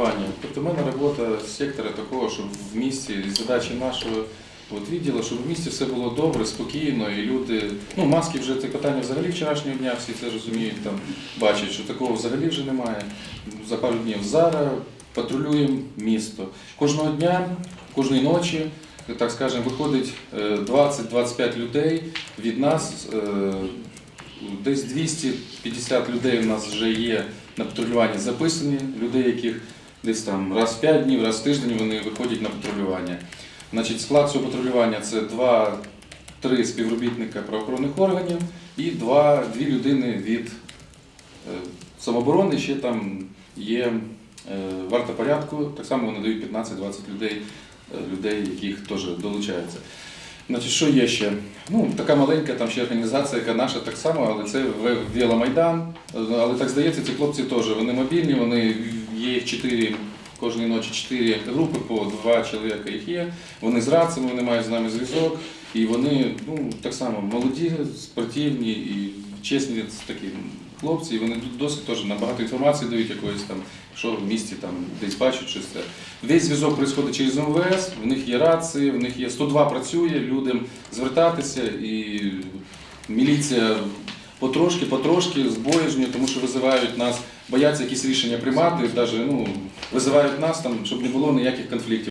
патрулювання. Тобто в мене робота з сектора такого, щоб в місті, задачі нашого от відділу, щоб в місті все було добре, спокійно, і люди. Ну, маски вже це питання взагалі вчорашнього дня, всі це розуміють, там бачать, що такого взагалі вже немає. За пару днів зараз патрулюємо місто. Кожного дня, кожної ночі, так скажемо, виходить е, 20-25 людей від нас. е, Десь 250 людей у нас вже є на патрулюванні записані, людей, яких десь там раз в 5 днів, раз в тиждень вони виходять на патрулювання. Значить, склад цього патрулювання це 2-3 співробітника правоохоронних органів і 2, 2 людини від е, самооборони, ще там є е, варта порядку, так само вони дають 15-20 людей, е, людей, яких теж долучаються. Значить, що є ще? Ну, така маленька там ще організація, яка наша так само, але це В- Веломайдан. Але так здається, ці хлопці теж вони мобільні, вони є чотири, кожної ночі чотири групи, по два чоловіка їх є. Вони з рацями, вони мають з нами зв'язок. І вони ну, так само молоді, спортивні і чесні такі хлопці, і вони досить теж набагато інформації дають якоїсь там, що в місті там десь бачать щось це. Весь зв'язок відбувається через МВС, в них є рації, в них є 102 працює, людям звертатися і міліція потрошки, потрошки з боязнью, тому що визивають нас, бояться якісь рішення приймати, навіть ну, визивають нас там, щоб не було ніяких конфліктів.